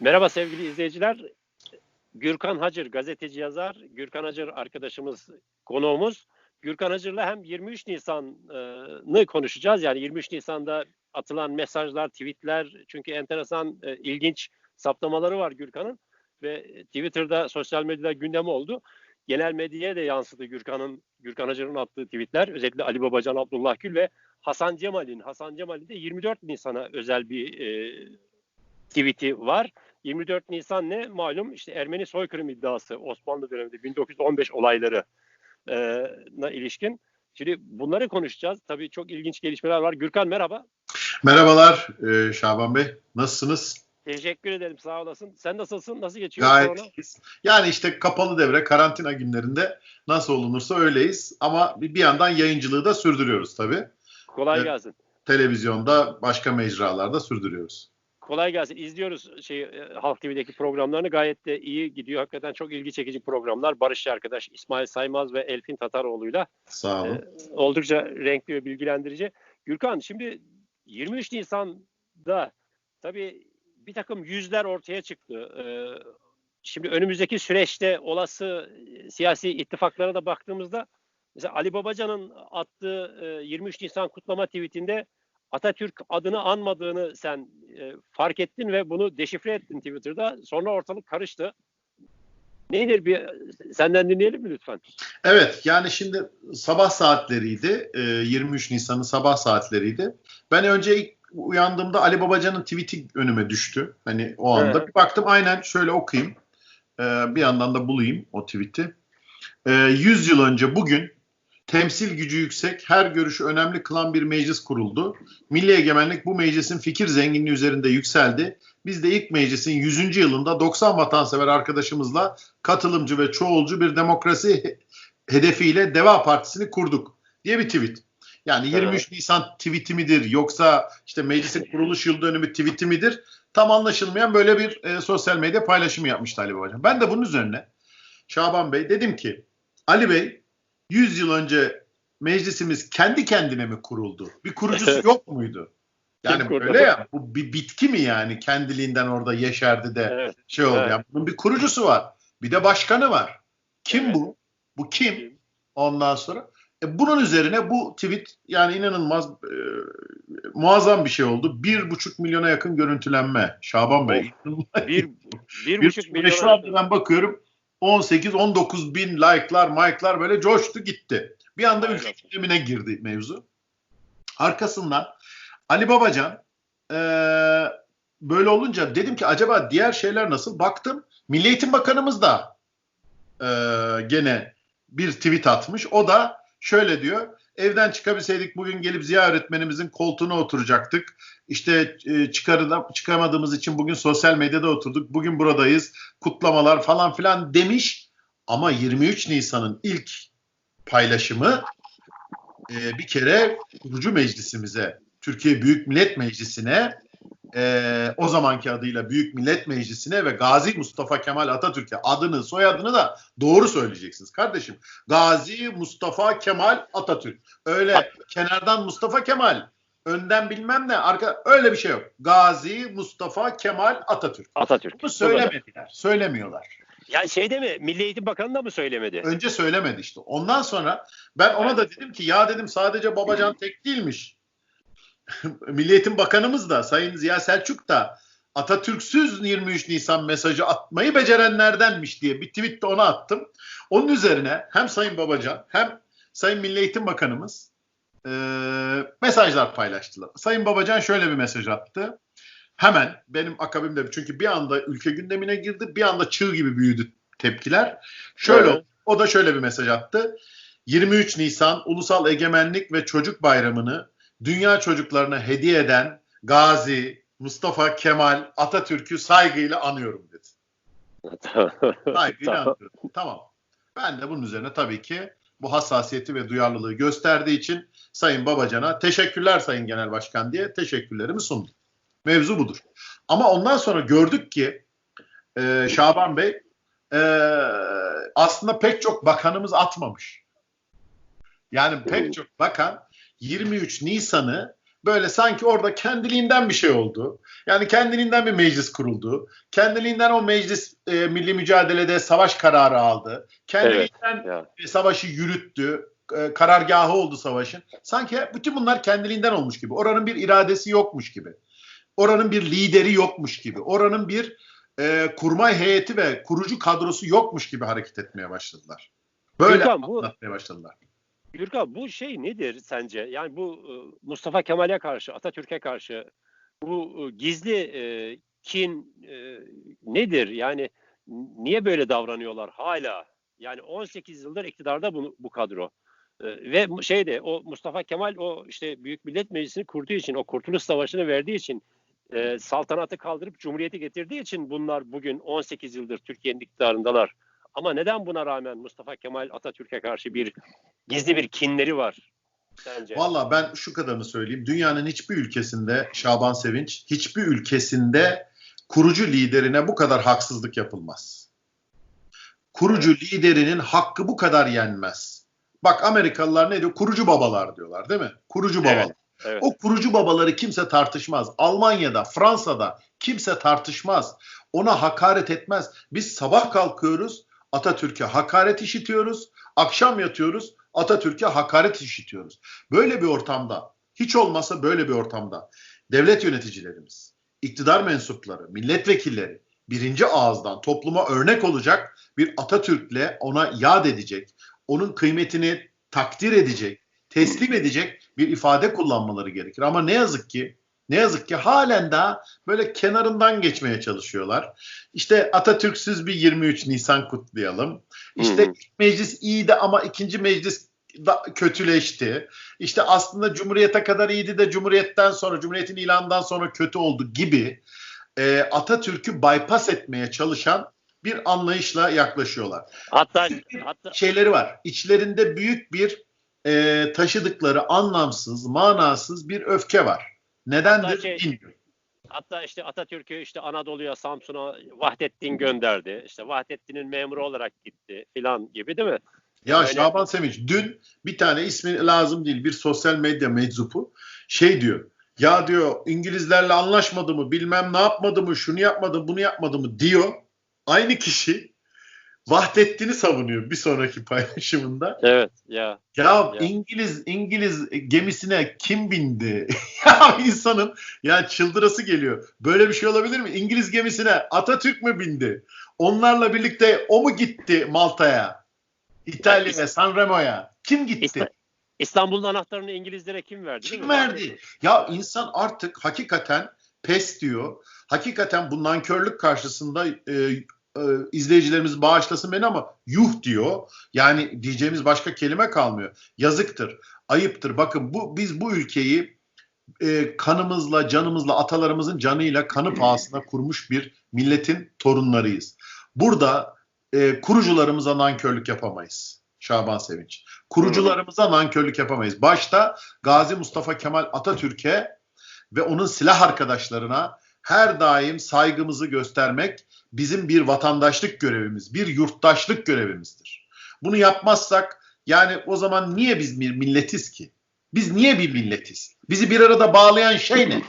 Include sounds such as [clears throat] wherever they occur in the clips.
Merhaba sevgili izleyiciler. Gürkan Hacır gazeteci yazar. Gürkan Hacır arkadaşımız konuğumuz. Gürkan Hacır'la hem 23 Nisan'ı konuşacağız. Yani 23 Nisan'da atılan mesajlar, tweetler çünkü enteresan, e, ilginç saptamaları var Gürkan'ın ve Twitter'da, sosyal medyada gündemi oldu. Genel medyaya da yansıdı Gürkan'ın, Gürkan Hacır'ın attığı tweetler. Özellikle Ali Babacan, Abdullah Gül ve Hasan Cemal'in. Hasan Cemal'in de 24 Nisan'a özel bir e, tweet'i var. 24 Nisan ne? Malum işte Ermeni soykırım iddiası Osmanlı döneminde 1915 olaylarına ilişkin. Şimdi bunları konuşacağız. Tabii çok ilginç gelişmeler var. Gürkan merhaba. Merhabalar e, Şaban Bey. Nasılsınız? Teşekkür ederim sağ olasın. Sen nasılsın? Nasıl geçiyor Gayet iyiyiz. Yani işte kapalı devre, karantina günlerinde nasıl olunursa öyleyiz. Ama bir yandan yayıncılığı da sürdürüyoruz tabii. Kolay gelsin. Televizyonda, başka mecralarda sürdürüyoruz. Kolay gelsin. İzliyoruz şey e, Halk TV'deki programlarını. Gayet de iyi gidiyor. Hakikaten çok ilgi çekici programlar. Barışçı arkadaş İsmail Saymaz ve Elfin Tataroğlu'yla Sağ olun. Ee, oldukça renkli ve bilgilendirici. Gürkan şimdi 23 Nisan'da tabii bir takım yüzler ortaya çıktı. Ee, şimdi önümüzdeki süreçte olası e, siyasi ittifaklara da baktığımızda mesela Ali Babacan'ın attığı e, 23 Nisan kutlama tweetinde Atatürk adını anmadığını sen e, fark ettin ve bunu deşifre ettin Twitter'da. Sonra ortalık karıştı. Nedir bir senden dinleyelim mi lütfen? Evet yani şimdi sabah saatleriydi. e, 23 Nisan'ın sabah saatleriydi. Ben önce ilk uyandığımda Ali Babacan'ın tweet'i önüme düştü. Hani o anda. Evet. Bir baktım aynen şöyle okuyayım. E, bir yandan da bulayım o tweet'i. E, 100 yıl önce bugün temsil gücü yüksek, her görüşü önemli kılan bir meclis kuruldu. Milli egemenlik bu meclisin fikir zenginliği üzerinde yükseldi. Biz de ilk meclisin 100. yılında 90 vatansever arkadaşımızla katılımcı ve çoğulcu bir demokrasi he- hedefiyle Deva Partisi'ni kurduk diye bir tweet. Yani 23 Nisan tweet'i midir yoksa işte meclisin kuruluş yıl dönümü tweet'i midir? Tam anlaşılmayan böyle bir e, sosyal medya paylaşımı yapmıştı Ali Babacan. Ben de bunun üzerine Şaban Bey dedim ki Ali Bey 100 yıl önce meclisimiz kendi kendine mi kuruldu? Bir kurucusu yok muydu? Yani böyle ya bu bir bitki mi yani kendiliğinden orada yeşerdi de Evet. şey oldu. Evet. Yani bunun bir kurucusu var. Bir de başkanı var. Kim Evet. bu? Bu kim? Ondan sonra e, bunun üzerine bu tweet yani inanılmaz e, muazzam bir şey oldu. Bir buçuk milyona yakın görüntülenme. Şaban Bey. Bir, bir, Bir buçuk ve milyon. şu anda ben bakıyorum 18-19 bin like'lar, mike'lar böyle coştu gitti. Bir anda Aynen. ülke gündemine girdi mevzu. Arkasından Ali Babacan eee, böyle olunca dedim ki acaba diğer şeyler nasıl? Baktım Milli Eğitim Bakanımız da eee, gene bir tweet atmış. O da şöyle diyor. Evden çıkabilseydik bugün gelip Ziya öğretmenimizin koltuğuna oturacaktık. İşte e, çıkamadığımız için bugün sosyal medyada oturduk. Bugün buradayız. Kutlamalar falan filan demiş. Ama 23 Nisan'ın ilk paylaşımı e, bir kere kurucu meclisimize, Türkiye Büyük Millet Meclisi'ne e, o zamanki adıyla Büyük Millet Meclisi'ne ve Gazi Mustafa Kemal Atatürk'e adını soyadını da doğru söyleyeceksiniz kardeşim. Gazi Mustafa Kemal Atatürk. Öyle kenardan Mustafa Kemal, önden bilmem ne, arka öyle bir şey yok. Gazi Mustafa Kemal Atatürk. Atatürk. Bunu söylemediler, söylemiyorlar. Ya şeyde mi? Milli Eğitim Bakanı da mı söylemedi? Önce söylemedi işte. Ondan sonra ben ona da dedim ki ya dedim sadece Babacan [laughs] tek değilmiş. [laughs] Milli Eğitim Bakanımız da Sayın Ziya Selçuk da Atatürk'süz 23 Nisan mesajı atmayı becerenlerdenmiş diye bir tweet de ona attım. Onun üzerine hem Sayın Babacan hem Sayın Milli Eğitim Bakanımız e, mesajlar paylaştılar. Sayın Babacan şöyle bir mesaj attı. Hemen benim akabimde çünkü bir anda ülke gündemine girdi bir anda çığ gibi büyüdü tepkiler. Şöyle Evet. o da şöyle bir mesaj attı. 23 Nisan Ulusal Egemenlik ve Çocuk Bayramı'nı dünya çocuklarına hediye eden Gazi Mustafa Kemal Atatürk'ü saygıyla anıyorum dedi. [laughs] Saygıyla Tamam. anıyorum. Tamam. Ben de bunun üzerine tabii ki bu hassasiyeti ve duyarlılığı gösterdiği için Sayın Babacan'a teşekkürler Sayın Genel Başkan diye teşekkürlerimi sundum. Mevzu budur. Ama ondan sonra gördük ki e, Şaban Bey e, aslında pek çok bakanımız atmamış. Yani pek çok bakan 23 Nisan'ı böyle sanki orada kendiliğinden bir şey oldu. Yani kendiliğinden bir meclis kuruldu. Kendiliğinden o meclis e, milli mücadelede savaş kararı aldı. Kendiliğinden Ya. e, savaşı yürüttü. E, karargahı oldu savaşın. Sanki bütün bunlar kendiliğinden olmuş gibi. Oranın bir iradesi yokmuş gibi. Oranın bir lideri yokmuş gibi. Oranın bir e, kurmay heyeti ve kurucu kadrosu yokmuş gibi hareket etmeye başladılar. Böyle Gürkan, bu- anlatmaya başladılar. Gürkan bu şey nedir sence? Yani bu e, Mustafa Kemal'e karşı, Atatürk'e karşı bu e, gizli e, kin e, nedir? Yani niye böyle davranıyorlar hala? Yani 18 yıldır iktidarda bu, bu kadro. E, ve şeyde o Mustafa Kemal o işte Büyük Millet Meclisi'ni kurduğu için, o Kurtuluş Savaşı'nı verdiği için e, saltanatı kaldırıp cumhuriyeti getirdiği için bunlar bugün 18 yıldır Türkiye'nin iktidarındalar. Ama neden buna rağmen Mustafa Kemal Atatürk'e karşı bir gizli bir kinleri var sence? Valla ben şu kadarını söyleyeyim. Dünyanın hiçbir ülkesinde Şaban Sevinç, hiçbir ülkesinde kurucu liderine bu kadar haksızlık yapılmaz. Kurucu liderinin hakkı bu kadar yenmez. Bak Amerikalılar ne diyor? Kurucu babalar diyorlar değil mi? Kurucu Evet. babalar. Evet. O kurucu babaları kimse tartışmaz. Almanya'da, Fransa'da kimse tartışmaz. Ona hakaret etmez. Biz sabah kalkıyoruz, Atatürk'e hakaret işitiyoruz. Akşam yatıyoruz, Atatürk'e hakaret işitiyoruz. Böyle bir ortamda, hiç olmasa böyle bir ortamda devlet yöneticilerimiz, iktidar mensupları, milletvekilleri birinci ağızdan topluma örnek olacak bir Atatürk'le ona yad edecek, onun kıymetini takdir edecek, teslim edecek bir ifade kullanmaları gerekir. Ama ne yazık ki ne yazık ki halen daha böyle kenarından geçmeye çalışıyorlar. İşte Atatürk'süz bir 23 Nisan kutlayalım. İşte ilk meclis iyiydi ama ikinci meclis da kötüleşti. İşte aslında Cumhuriyete kadar iyiydi de Cumhuriyet'ten sonra, Cumhuriyet'in ilanından sonra kötü oldu gibi e, Atatürk'ü bypass etmeye çalışan bir anlayışla yaklaşıyorlar Hatta hatta şeyleri var. İçlerinde büyük bir e, taşıdıkları anlamsız, manasız bir öfke var. Nedendir şey- bilmiyorum. hatta işte Atatürk'ü işte Anadolu'ya, Samsun'a Vahdettin gönderdi. İşte Vahdettin'in memuru olarak gitti filan gibi değil mi? Ya öyle- Şaban Sevinç dün bir tane ismi lazım değil bir sosyal medya meczupu şey diyor. Ya diyor İngilizlerle anlaşmadı mı bilmem ne yapmadı mı şunu yapmadı bunu yapmadı mı diyor. Aynı kişi Vahdettin'i savunuyor bir sonraki paylaşımında. Evet ya. Ya, Ya. İngiliz İngiliz gemisine kim bindi? [laughs] ya insanın ya çıldırası geliyor. Böyle bir şey olabilir mi? İngiliz gemisine Atatürk mü bindi? Onlarla birlikte o mu gitti Malta'ya? İtalya'ya, San Remo'ya? Kim gitti? İsta- İstanbul'un anahtarını İngilizlere kim verdi? Kim verdi? Ya insan artık hakikaten pes diyor. Hakikaten bu nankörlük karşısında e, e, izleyicilerimiz bağışlasın beni ama yuh diyor. Yani diyeceğimiz başka kelime kalmıyor. Yazıktır, ayıptır. Bakın bu biz bu ülkeyi e, kanımızla, canımızla, atalarımızın canıyla, kanı pahasına kurmuş bir milletin torunlarıyız. Burada e, kurucularımıza nankörlük yapamayız. Şaban Sevinç. Kurucularımıza nankörlük yapamayız. Başta Gazi Mustafa Kemal Atatürk'e ve onun silah arkadaşlarına her daim saygımızı göstermek bizim bir vatandaşlık görevimiz, bir yurttaşlık görevimizdir. Bunu yapmazsak yani o zaman niye biz bir milletiz ki? Biz niye bir milletiz? Bizi bir arada bağlayan şey ne?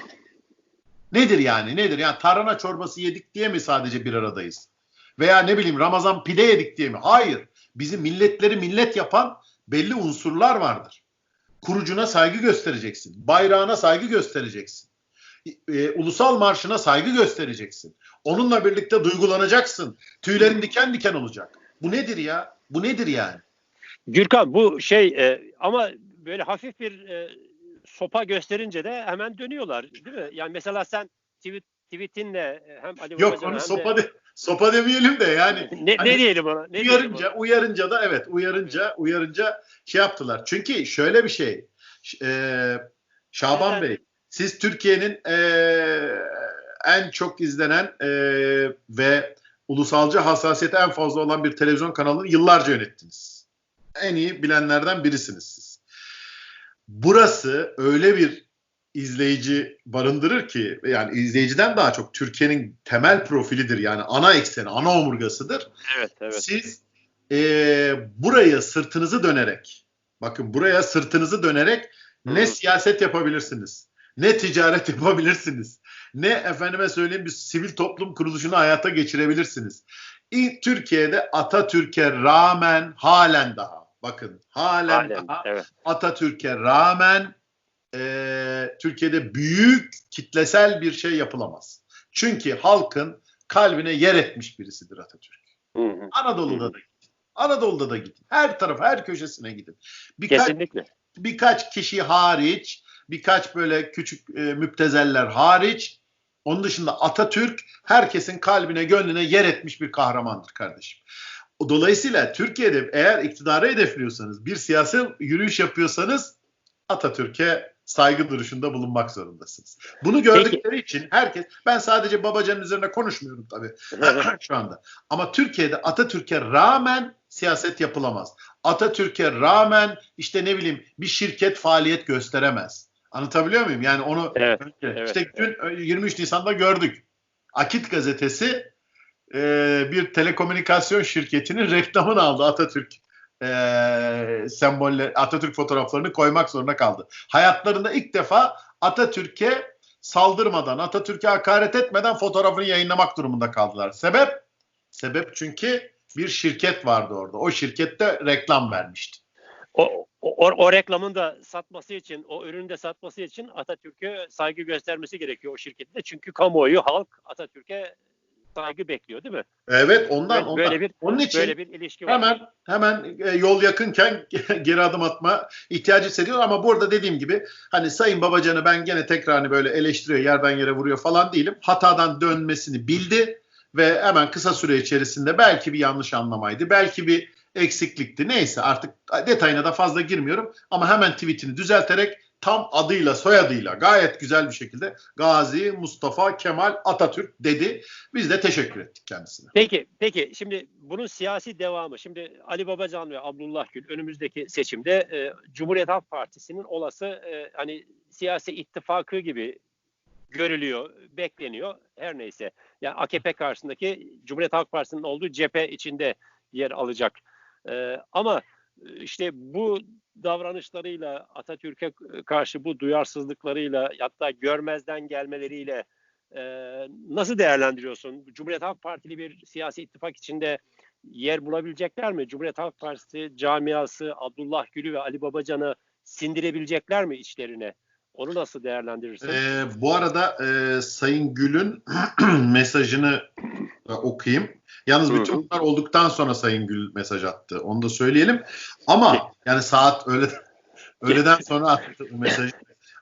Nedir yani? Nedir? Yani tarhana çorbası yedik diye mi sadece bir aradayız? Veya ne bileyim Ramazan pide yedik diye mi? Hayır. Bizi milletleri millet yapan belli unsurlar vardır. Kurucuna saygı göstereceksin. Bayrağına saygı göstereceksin. E, ulusal marşına saygı göstereceksin. Onunla birlikte duygulanacaksın. Tüylerin diken diken olacak. Bu nedir ya? Bu nedir yani? Gürkan bu şey e, ama böyle hafif bir e, sopa gösterince de hemen dönüyorlar değil mi? Yani mesela sen tweet, tweetinle e, hem Ali Yok Babacan'a onu sopa, de, de, sopa demeyelim de yani ne, hani ne diyelim ona? Ne diyelim uyarınca ona? uyarınca da evet uyarınca uyarınca şey yaptılar. Çünkü şöyle bir şey e, Şaban Evet. Bey siz Türkiye'nin e, en çok izlenen e, ve ulusalcı hassasiyeti en fazla olan bir televizyon kanalını yıllarca yönettiniz. En iyi bilenlerden birisiniz siz. Burası öyle bir izleyici barındırır ki yani izleyiciden daha çok Türkiye'nin temel profilidir yani ana ekseni, ana omurgasıdır. Evet evet. Siz eee buraya sırtınızı dönerek, bakın buraya sırtınızı dönerek ne Hı. siyaset yapabilirsiniz, ne ticaret [laughs] yapabilirsiniz, ne efendime söyleyeyim bir sivil toplum kuruluşunu hayata geçirebilirsiniz. İ- Türkiye'de Atatürk'e rağmen halen daha bakın halen, Halen, daha evet. Atatürk'e rağmen e, Türkiye'de büyük kitlesel bir şey yapılamaz. Çünkü halkın kalbine yer etmiş birisidir Atatürk. Hı hı. Anadolu'da da gidin. Anadolu'da da gidin. Her taraf, her köşesine gidin. Birkaç, Kesinlikle. birkaç kişi hariç, birkaç böyle küçük e, müptezeller hariç, onun dışında Atatürk herkesin kalbine, gönlüne yer etmiş bir kahramandır kardeşim. Dolayısıyla Türkiye'de eğer iktidarı hedefliyorsanız, bir siyasi yürüyüş yapıyorsanız Atatürk'e saygı duruşunda bulunmak zorundasınız. Bunu gördükleri için herkes, ben sadece Babacan'ın üzerine konuşmuyorum tabii [laughs] şu anda. Ama Türkiye'de Atatürk'e rağmen siyaset yapılamaz. Atatürk'e rağmen işte ne bileyim bir şirket faaliyet gösteremez. Anlatabiliyor muyum? Yani onu Evet, Önce- evet, işte dün 23 Nisan'da gördük. Akit gazetesi e, bir telekomünikasyon şirketinin reklamını aldı Atatürk e, semboller Atatürk fotoğraflarını koymak zorunda kaldı. Hayatlarında ilk defa Atatürk'e saldırmadan, Atatürk'e hakaret etmeden fotoğrafını yayınlamak durumunda kaldılar. Sebep? Sebep çünkü bir şirket vardı orada. O şirkette reklam vermişti. O, o, o reklamın da satması için, o ürünü de satması için Atatürk'e saygı göstermesi gerekiyor o şirketin de. Çünkü kamuoyu, halk Atatürk'e saygı bekliyor değil mi? Evet ondan Böyle- ondan. Böyle bir Onun için böyle bir ilişki var. hemen hemen e, yol yakınken [laughs] geri adım atma ihtiyacı hissediyor ama burada dediğim gibi hani Sayın Babacan'ı ben gene tekrar hani böyle eleştiriyor yerden yere vuruyor falan değilim. Hatadan dönmesini bildi ve hemen kısa süre içerisinde belki bir yanlış anlamaydı. Belki bir eksiklikti. Neyse artık detayına da fazla girmiyorum ama hemen tweetini düzelterek tam adıyla soyadıyla gayet güzel bir şekilde Gazi Mustafa Kemal Atatürk dedi. Biz de teşekkür ettik kendisine. Peki, peki şimdi bunun siyasi devamı. Şimdi Ali Babacan ve Abdullah Gül önümüzdeki seçimde e, Cumhuriyet Halk Partisi'nin olası e, hani siyasi ittifakı gibi görülüyor, bekleniyor. Her neyse. Yani AKP karşısındaki Cumhuriyet Halk Partisi'nin olduğu cephe içinde yer alacak. E, ama işte bu davranışlarıyla Atatürk'e karşı bu duyarsızlıklarıyla hatta görmezden gelmeleriyle e, nasıl değerlendiriyorsun? Cumhuriyet Halk Partili bir siyasi ittifak içinde yer bulabilecekler mi? Cumhuriyet Halk Partisi camiası Abdullah Gül'ü ve Ali Babacan'ı sindirebilecekler mi içlerine? Onu nasıl değerlendirirsin? Ee, bu arada e, Sayın Gül'ün [clears throat] mesajını okuyayım. Yalnız bütün bunlar olduktan sonra Sayın Gül mesaj attı. Onu da söyleyelim. Ama yani saat öyle [laughs] öğleden sonra attı mesajı.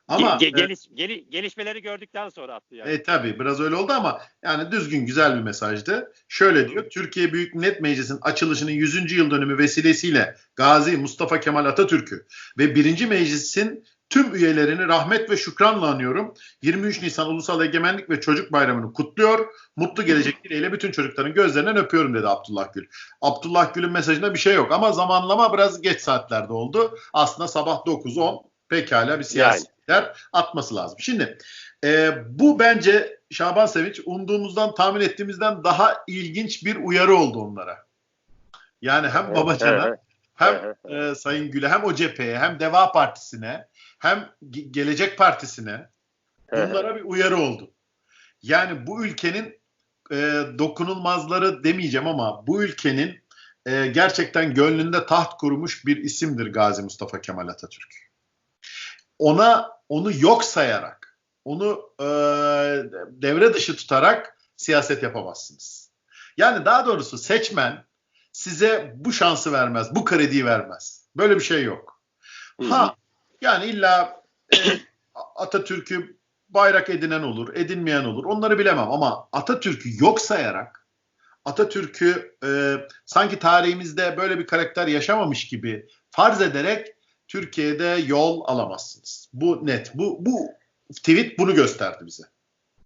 Ama ge- geliş, geli- gelişmeleri gördükten sonra attı yani. E tabi biraz öyle oldu ama yani düzgün güzel bir mesajdı. Şöyle diyor. Türkiye Büyük Millet Meclisi'nin açılışının 100. yıl dönümü vesilesiyle Gazi Mustafa Kemal Atatürk'ü ve 1. Meclis'in tüm üyelerini rahmet ve şükranla anıyorum. 23 Nisan Ulusal Egemenlik ve Çocuk Bayramı'nı kutluyor. Mutlu gelecek dileğiyle bütün çocukların gözlerinden öpüyorum dedi Abdullah Gül. Abdullah Gül'ün mesajında bir şey yok ama zamanlama biraz geç saatlerde oldu. Aslında sabah 9-10 pekala bir siyasiler atması lazım. Şimdi e, bu bence Şaban Sevinç umduğumuzdan tahmin ettiğimizden daha ilginç bir uyarı oldu onlara. Yani hem Babacan'a hem e, Sayın Gül'e hem o cepheye hem Deva Partisi'ne hem Ge- Gelecek Partisi'ne bunlara bir uyarı oldu. Yani bu ülkenin e, dokunulmazları demeyeceğim ama bu ülkenin e, gerçekten gönlünde taht kurmuş bir isimdir Gazi Mustafa Kemal Atatürk. Ona onu yok sayarak, onu e, devre dışı tutarak siyaset yapamazsınız. Yani daha doğrusu seçmen size bu şansı vermez, bu krediyi vermez. Böyle bir şey yok. Ha yani illa e, Atatürk'ü bayrak edinen olur, edinmeyen olur. Onları bilemem ama Atatürk'ü yok sayarak Atatürk'ü e, sanki tarihimizde böyle bir karakter yaşamamış gibi farz ederek Türkiye'de yol alamazsınız. Bu net. Bu bu tweet bunu gösterdi bize.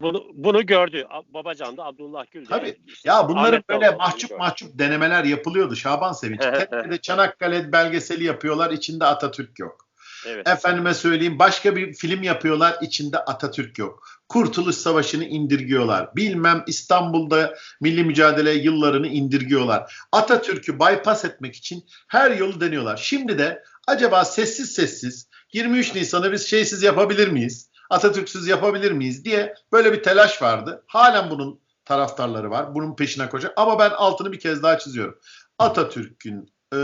Bunu, bunu gördü. Babacan da Abdullah Gül de. Tabii. Ya bunların Ahmet böyle mahcup mahcup denemeler yapılıyordu Şaban Sevinç. [laughs] Çanakkale belgeseli yapıyorlar, içinde Atatürk yok. Evet. Efendime söyleyeyim başka bir film yapıyorlar içinde Atatürk yok. Kurtuluş Savaşı'nı indirgiyorlar. Bilmem İstanbul'da milli mücadele yıllarını indirgiyorlar. Atatürk'ü bypass etmek için her yolu deniyorlar. Şimdi de acaba sessiz sessiz 23 Nisan'ı biz şeysiz yapabilir miyiz? Atatürk'süz yapabilir miyiz diye böyle bir telaş vardı. Halen bunun taraftarları var. Bunun peşine koşacak. Ama ben altını bir kez daha çiziyorum. Atatürk'ün e,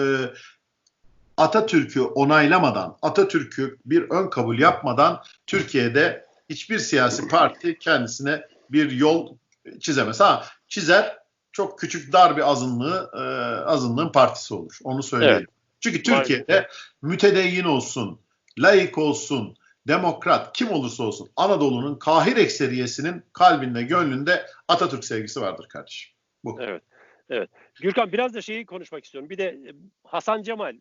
Atatürk'ü onaylamadan, Atatürk'ü bir ön kabul yapmadan Türkiye'de hiçbir siyasi parti kendisine bir yol çizemez. Ha çizer çok küçük dar bir azınlığı e, azınlığın partisi olur. Onu söyleyeyim. Evet. Çünkü Türkiye'de mütedeyyin olsun, laik olsun, demokrat kim olursa olsun Anadolu'nun kahir ekseriyesinin kalbinde, gönlünde Atatürk sevgisi vardır kardeşim. Bu. Evet. Evet. Gürkan biraz da şeyi konuşmak istiyorum. Bir de e, Hasan Cemal e,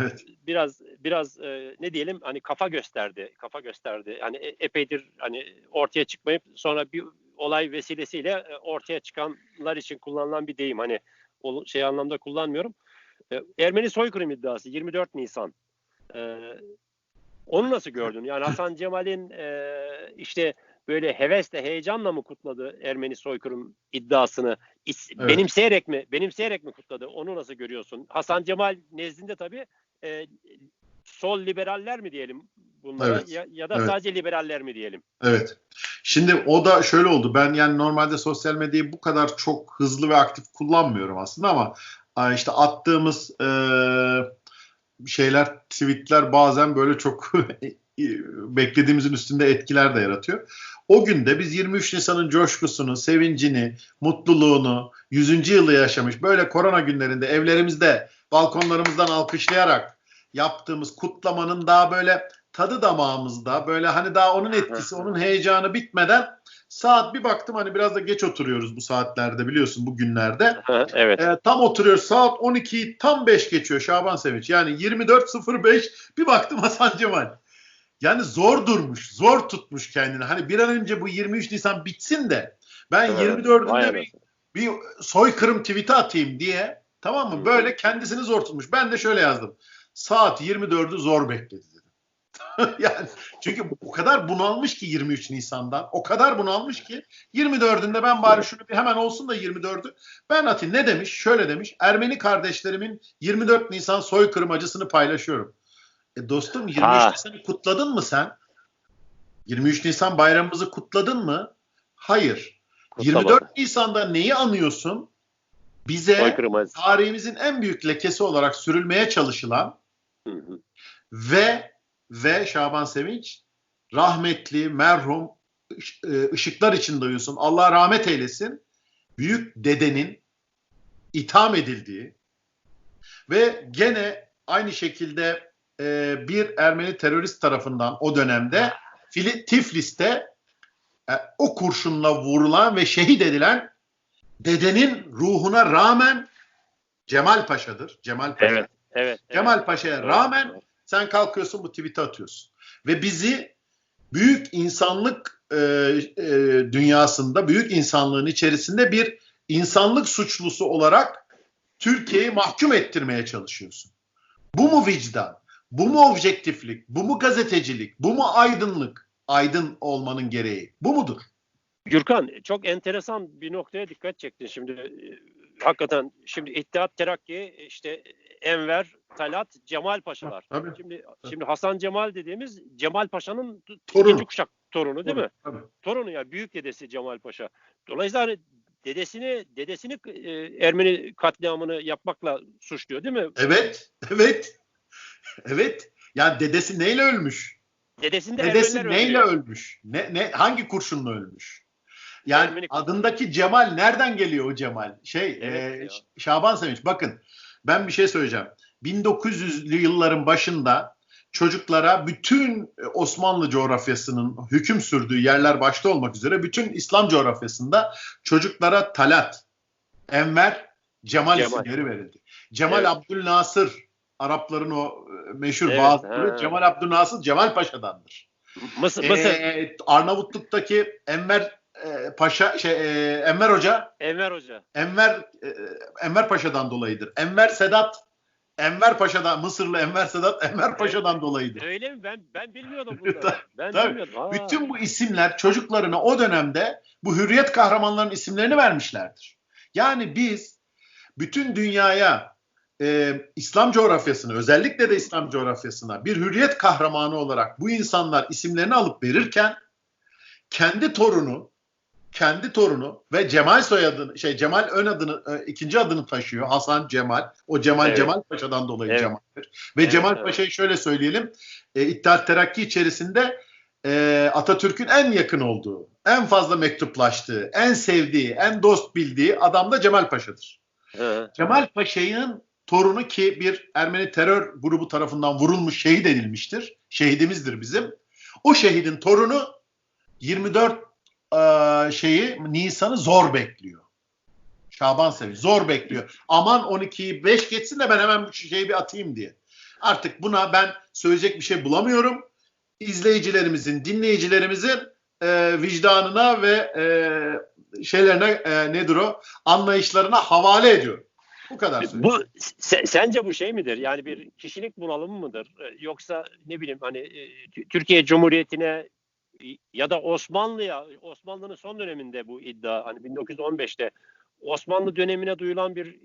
Evet. biraz biraz e, ne diyelim hani kafa gösterdi. Kafa gösterdi. Hani e- epeydir hani ortaya çıkmayıp sonra bir olay vesilesiyle e, ortaya çıkanlar için kullanılan bir deyim. Hani o şey anlamda kullanmıyorum. E, Ermeni soykırım iddiası 24 Nisan. E, onu nasıl gördün? Yani [laughs] Hasan Cemal'in e, işte böyle hevesle, heyecanla mı kutladı Ermeni soykırım iddiasını? Evet. Benimseyerek mi? Benimseyerek mi kutladı? Onu nasıl görüyorsun? Hasan Cemal nezdinde tabii e, sol liberaller mi diyelim bunlara Evet. ya, ya da Evet. sadece liberaller mi diyelim? Evet. Şimdi o da şöyle oldu. Ben yani normalde sosyal medyayı bu kadar çok hızlı ve aktif kullanmıyorum aslında ama a, işte attığımız e, şeyler, tweetler bazen böyle çok [laughs] beklediğimizin üstünde etkiler de yaratıyor. O gün de biz 23 Nisan'ın coşkusunu, sevincini, mutluluğunu 100. yılı yaşamış böyle korona günlerinde evlerimizde balkonlarımızdan alkışlayarak yaptığımız kutlamanın daha böyle tadı damağımızda böyle hani daha onun etkisi, onun heyecanı bitmeden saat bir baktım hani biraz da geç oturuyoruz bu saatlerde biliyorsun bu günlerde. Evet. E, tam oturuyoruz saat 12'yi tam 5 geçiyor Şaban Sevinç. Yani 24.05 bir baktım Hasan Cemal. Yani zor durmuş, zor tutmuş kendini. Hani bir an önce bu 23 Nisan bitsin de ben Evet, 24'ünde vay bir, bir soykırım tweet'i atayım diye tamam mı? Böyle kendisini zor tutmuş. Ben de şöyle yazdım. Saat 24'ü zor bekledi dedim. [laughs] yani çünkü o kadar bunalmış ki 23 Nisan'dan. O kadar bunalmış ki 24'ünde ben bari şunu bir hemen olsun da 24'ü. Ben atayım ne demiş? Şöyle demiş. Ermeni kardeşlerimin 24 Nisan soykırım acısını paylaşıyorum. E dostum 23 Ha. Nisan'ı kutladın mı sen? 23 Nisan bayramımızı kutladın mı? Hayır. Kutlamadı. 24 Nisan'da neyi anıyorsun? Bize tarihimizin en büyük lekesi olarak sürülmeye çalışılan Hı hı. ve ve Şaban Sevinç rahmetli merhum e, ışıklar içinde uyusun. Allah rahmet eylesin. Büyük dedenin itham edildiği ve gene aynı şekilde e, bir Ermeni terörist tarafından o dönemde Fili- Tiflis'te e, o kurşunla vurulan ve şehit edilen dedenin ruhuna rağmen Cemal Paşa'dır. Cemal Paşa. Evet. Evet. Cemal evet. Paşa'ya rağmen evet. sen kalkıyorsun bu tweet'i atıyorsun. Ve bizi büyük insanlık e, e, dünyasında, büyük insanlığın içerisinde bir insanlık suçlusu olarak Türkiye'yi mahkum ettirmeye çalışıyorsun. Bu mu vicdan? Bu mu objektiflik? Bu mu gazetecilik? Bu mu aydınlık? Aydın olmanın gereği. Bu mudur? Gürkan çok enteresan bir noktaya dikkat çektin şimdi. Ee, Hakikaten şimdi İttihat Terakki işte Enver, Talat, Cemal Paşalar. Tabii. Şimdi şimdi Hasan Cemal dediğimiz Cemal Paşa'nın Torunu. ikinci kuşak torunu değil mi? Tabii. Torunu ya büyük dedesi Cemal Paşa. Dolayısıyla hani dedesini dedesini e, Ermeni katliamını yapmakla suçluyor değil mi? Evet, evet. [laughs] Evet. Ya dedesi neyle ölmüş? Dedesini de Dedesi neyle öldürüyor. ölmüş? Ne, ne hangi kurşunla ölmüş? Yani Ermeni- adındaki Cemal nereden geliyor o Cemal? Şey Evet e, ya. Şaban Sevinç bakın ben bir şey söyleyeceğim. 1900'lü yılların başında çocuklara bütün e, Osmanlı coğrafyasının hüküm sürdüğü yerler başta olmak üzere bütün İslam coğrafyasında çocuklara Talat, Enver, Cemal, Cemal. isimleri verildi. Cemal Evet. Abdülnasır Arapların o e, meşhur Evet, bazıları ha. Cemal Abdülnasır Cemal Paşa'dandır. Mısır, Mısır Ee, Arnavutluk'taki Enver e, Paşa şey e, Enver Hoca Enver Hoca. Enver e, Enver Paşa'dan dolayıdır. Enver Sedat Enver Paşa'dan Mısırlı Enver Sedat Enver Paşa'dan dolayıdır. Öyle mi? Ben ben bilmiyordum [laughs] bunları. Ben tabii. bilmiyordum. Aa. Bütün bu isimler çocuklarına o dönemde bu hürriyet kahramanlarının isimlerini vermişlerdir. Yani biz bütün dünyaya e, İslam coğrafyasına özellikle de İslam coğrafyasına bir hürriyet kahramanı olarak bu insanlar isimlerini alıp verirken kendi torunu kendi torunu ve Cemal soyadını şey Cemal ön adını e, ikinci adını taşıyor Hasan Cemal. O Cemal Evet. Cemal Paşa'dan dolayı Evet. Cemal'dir. Ve Evet, Cemal evet. Paşa'yı şöyle söyleyelim. E, İttihat Terakki içerisinde e, Atatürk'ün en yakın olduğu, en fazla mektuplaştığı, en sevdiği, en dost bildiği adam da Cemal Paşa'dır. Hı. Cemal Paşa'nın torunu ki bir Ermeni terör grubu tarafından vurulmuş, şehit edilmiştir. Şehidimizdir bizim. O şehidin torunu 24 eee, şeyi Nisan'ı zor bekliyor. Şaban Sevinç zor bekliyor. Aman 12'yi 5 geçsin de ben hemen bu şeyi bir atayım diye. Artık buna ben söyleyecek bir şey bulamıyorum. İzleyicilerimizin, dinleyicilerimizin eee, vicdanına ve eee, şeylerine eee, nedir o? Anlayışlarına havale ediyorum. Bu kadar söyleyeyim. Bu se- sence bu şey midir? Yani bir kişilik bunalımı mıdır? Ee, Yoksa ne bileyim hani e, Tü- Türkiye Cumhuriyeti'ne ya da Osmanlı'ya Osmanlı'nın son döneminde bu iddia hani 1915'te Osmanlı dönemine duyulan bir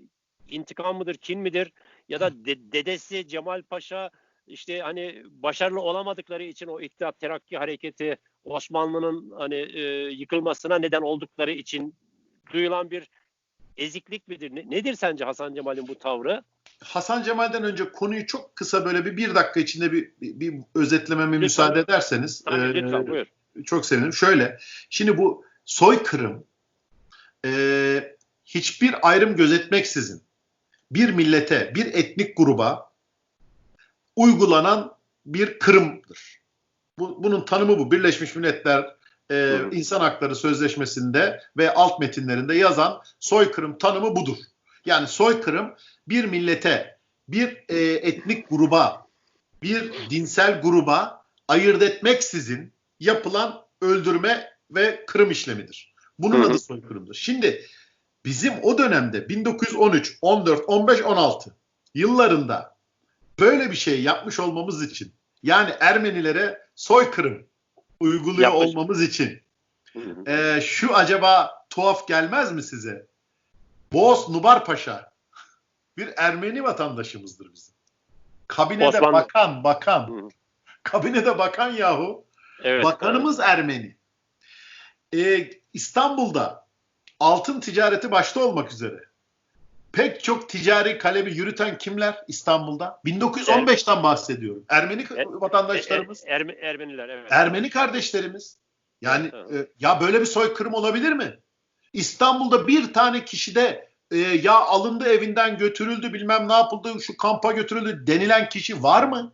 intikam mıdır, kin midir? Ya da de- dedesi Cemal Paşa işte hani başarılı olamadıkları için o İttihat Terakki hareketi Osmanlı'nın hani e, yıkılmasına neden oldukları için duyulan bir eziklik midir? Ne- nedir sence Hasan Cemal'in bu tavrı? Hasan Cemal'den önce konuyu çok kısa böyle bir, bir dakika içinde bir, bir, bir özetlememe Lütfen. müsaade ederseniz Tabii, e, lütfen buyur. çok sevinirim. Şöyle, şimdi bu soykırım e, hiçbir ayrım gözetmeksizin bir millete, bir etnik gruba uygulanan bir kırımdır. Bu, bunun tanımı bu. Birleşmiş Milletler e. İnsan Hakları Sözleşmesi'nde ve alt metinlerinde yazan soykırım tanımı budur. Yani soykırım bir millete, bir e, etnik gruba, bir dinsel gruba ayırt etmeksizin yapılan öldürme ve kırım işlemidir. Bunun adı soykırımdır. Şimdi bizim o dönemde 1913, 14, 15, 16 yıllarında böyle bir şey yapmış olmamız için yani Ermenilere soykırım uyguluyor Yapmış. olmamız için ee, şu acaba tuhaf gelmez mi size? Boğaz Nubar Paşa bir Ermeni vatandaşımızdır bizim. Kabinede Osmanlı. bakan, bakan. Hı. Kabinede bakan yahu. Evet. Bakanımız Ermeni. Ee, İstanbul'da altın ticareti başta olmak üzere pek çok ticari kalemi yürüten kimler İstanbul'da? 1915'ten bahsediyorum. Ermeni E- vatandaşlarımız. Er- Erme- Ermeniler evet. Ermeni kardeşlerimiz. Yani evet. e, ya böyle bir soykırım olabilir mi? İstanbul'da bir tane kişide e, ya alındı evinden götürüldü bilmem ne yapıldı şu kampa götürüldü denilen kişi var mı?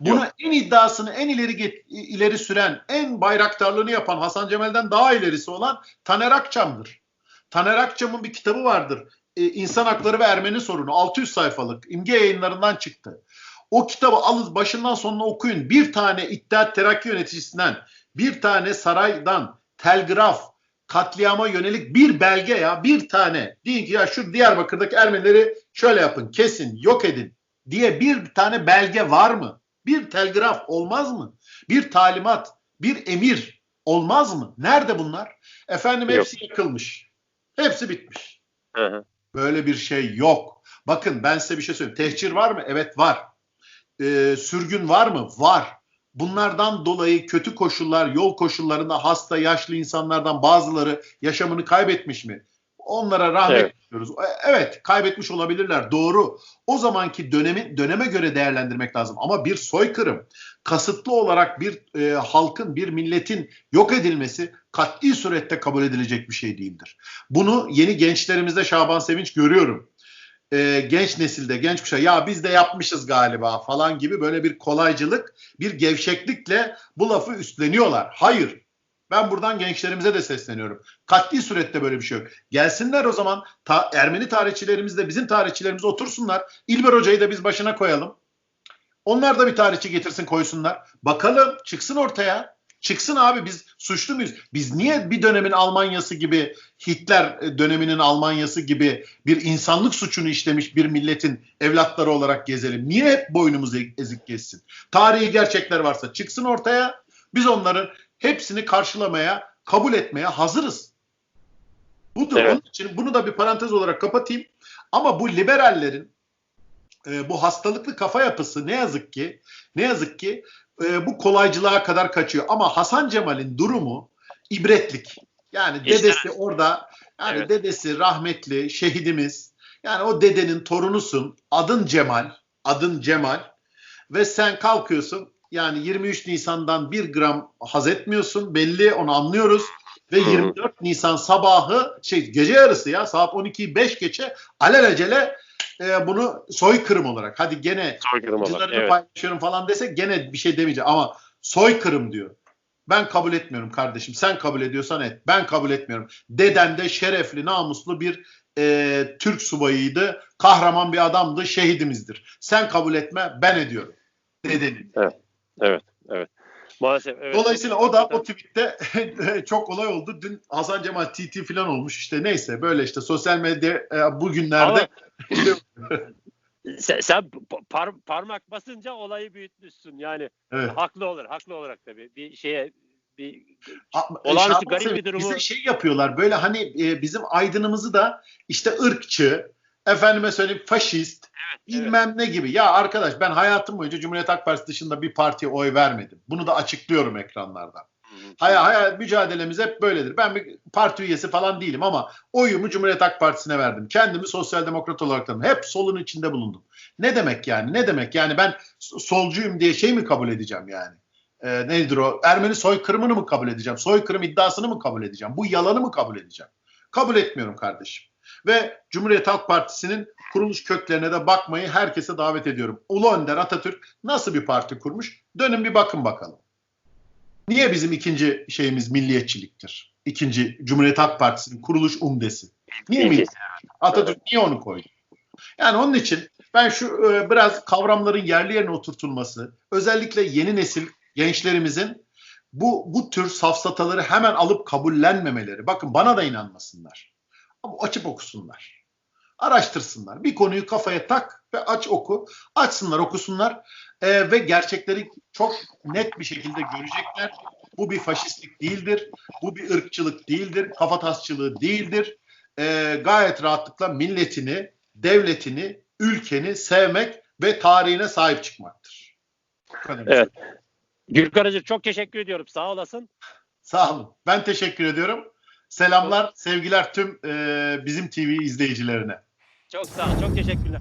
Bunu Yok. en iddiasını en ileri get- ileri süren, en bayraktarlığını yapan Hasan Cemal'den daha ilerisi olan Taner Akçam'dır. Taner Akçam'ın bir kitabı vardır. E, İnsan Hakları ve Ermeni Sorunu. 600 sayfalık. İmge yayınlarından çıktı. O kitabı alın başından sonuna okuyun. Bir tane İttihat Terakki yöneticisinden, bir tane saraydan, telgraf, katliama yönelik bir belge ya bir tane. Deyin ki ya şu Diyarbakır'daki Ermenileri şöyle yapın, kesin, yok edin diye bir tane belge var mı? Bir telgraf olmaz mı? Bir talimat, bir emir olmaz mı? Nerede bunlar? Efendim Yok. hepsi yıkılmış. Hepsi bitmiş. Hı hı. Böyle bir şey yok. Bakın ben size bir şey söyleyeyim. Tehcir var mı? Evet var. Ee, sürgün var mı? Var. Bunlardan dolayı kötü koşullar, yol koşullarında hasta, yaşlı insanlardan bazıları yaşamını kaybetmiş mi? Onlara rahmet Evet. diliyoruz. E, Evet, kaybetmiş olabilirler. Doğru. O zamanki dönemi döneme göre değerlendirmek lazım. Ama bir soykırım, kasıtlı olarak bir e, halkın, bir milletin yok edilmesi kat'i surette kabul edilecek bir şey değildir. Bunu yeni gençlerimizde Şaban Sevinç görüyorum. Ee, genç nesilde, genç kuşa ya biz de yapmışız galiba falan gibi böyle bir kolaycılık, bir gevşeklikle bu lafı üstleniyorlar. Hayır. Ben buradan gençlerimize de sesleniyorum. Katli surette böyle bir şey yok. Gelsinler o zaman ta, Ermeni tarihçilerimiz de bizim tarihçilerimiz otursunlar. İlber Hoca'yı da biz başına koyalım. Onlar da bir tarihçi getirsin koysunlar. Bakalım çıksın ortaya. Çıksın abi biz suçlu muyuz? Biz niye bir dönemin Almanyası gibi Hitler döneminin Almanyası gibi bir insanlık suçunu işlemiş bir milletin evlatları olarak gezelim? Niye hep boynumuz ezik geçsin? Tarihi gerçekler varsa çıksın ortaya. Biz onların hepsini karşılamaya, kabul etmeye hazırız. Budur. Evet. Onun için bunu da bir parantez olarak kapatayım. Ama bu liberallerin e, bu hastalıklı kafa yapısı ne yazık ki ne yazık ki e, bu kolaycılığa kadar kaçıyor. Ama Hasan Cemal'in durumu ibretlik. Yani dedesi orada yani Evet. dedesi rahmetli şehidimiz. Yani o dedenin torunusun. Adın Cemal. Adın Cemal. Ve sen kalkıyorsun yani 23 Nisan'dan bir gram haz etmiyorsun. Belli onu anlıyoruz. Ve Hı. 24 Nisan sabahı şey gece yarısı ya saat 12'yi 5 geçe alelacele e, bunu soykırım olarak hadi gene Soykırım olarak. acılarını Evet. paylaşıyorum falan desek gene bir şey demeyeceğim ama soykırım diyor. Ben kabul etmiyorum kardeşim. Sen kabul ediyorsan et. Ben kabul etmiyorum. Deden de şerefli, namuslu bir e, Türk subayıydı. Kahraman bir adamdı. Şehidimizdir. Sen kabul etme, ben ediyorum. Dedenin. Evet. Evet. Maalesef. Evet. Dolayısıyla o da o tweette [laughs] çok olay oldu. Dün Hasan Cemal TT falan olmuş işte neyse böyle işte sosyal medya e, bugünlerde [laughs] sen, sen pa- par- parmak basınca olayı büyütmüşsün. Yani evet. haklı olur. Haklı olarak tabii. Bir şeye bir A- Olağanüstü garip bir durumu- Bize şey yapıyorlar böyle hani e, bizim aydınımızı da işte ırkçı, efendime söyleyeyim faşist, bilmem ne gibi. Ya arkadaş ben hayatım boyunca Cumhuriyet Halk Partisi dışında bir partiye oy vermedim. Bunu da açıklıyorum ekranlardan. Hayat, hayat mücadelemiz hep böyledir. Ben bir parti üyesi falan değilim ama oyumu Cumhuriyet Halk Partisi'ne verdim. Kendimi sosyal demokrat olarak tanıdım. Hep solun içinde bulundum. Ne demek yani? Ne demek? Yani ben solcuyum diye şey mi kabul edeceğim yani? Ee, nedir o? Ermeni soykırımını mı kabul edeceğim? Soykırım iddiasını mı kabul edeceğim? Bu yalanı mı kabul edeceğim? Kabul etmiyorum kardeşim. Ve Cumhuriyet Halk Partisi'nin kuruluş köklerine de bakmayı herkese davet ediyorum. Ulu Önder Atatürk nasıl bir parti kurmuş? Dönün bir bakın bakalım. Niye bizim ikinci şeyimiz milliyetçiliktir? İkinci Cumhuriyet Halk Partisi'nin kuruluş umdesi. Niye milliyetçilik? Atatürk niye onu koydu? Yani onun için ben şu e, biraz kavramların yerli yerine oturtulması, özellikle yeni nesil gençlerimizin bu bu tür safsataları hemen alıp kabullenmemeleri. Bakın bana da inanmasınlar. Ama açıp okusunlar. Araştırsınlar. Bir konuyu kafaya tak ve aç oku. Açsınlar, okusunlar E, ve gerçekleri çok net bir şekilde görecekler. Bu bir faşistlik değildir. Bu bir ırkçılık değildir. Kafatasçılığı değildir. E, gayet rahatlıkla milletini, devletini, ülkeni sevmek ve tarihine sahip çıkmaktır. Evet. Gürkan Hacı çok teşekkür ediyorum. Sağ olasın. Sağ olun. Ben teşekkür ediyorum. Selamlar, sevgiler tüm e, bizim TV izleyicilerine. Çok sağ ol. Çok teşekkürler.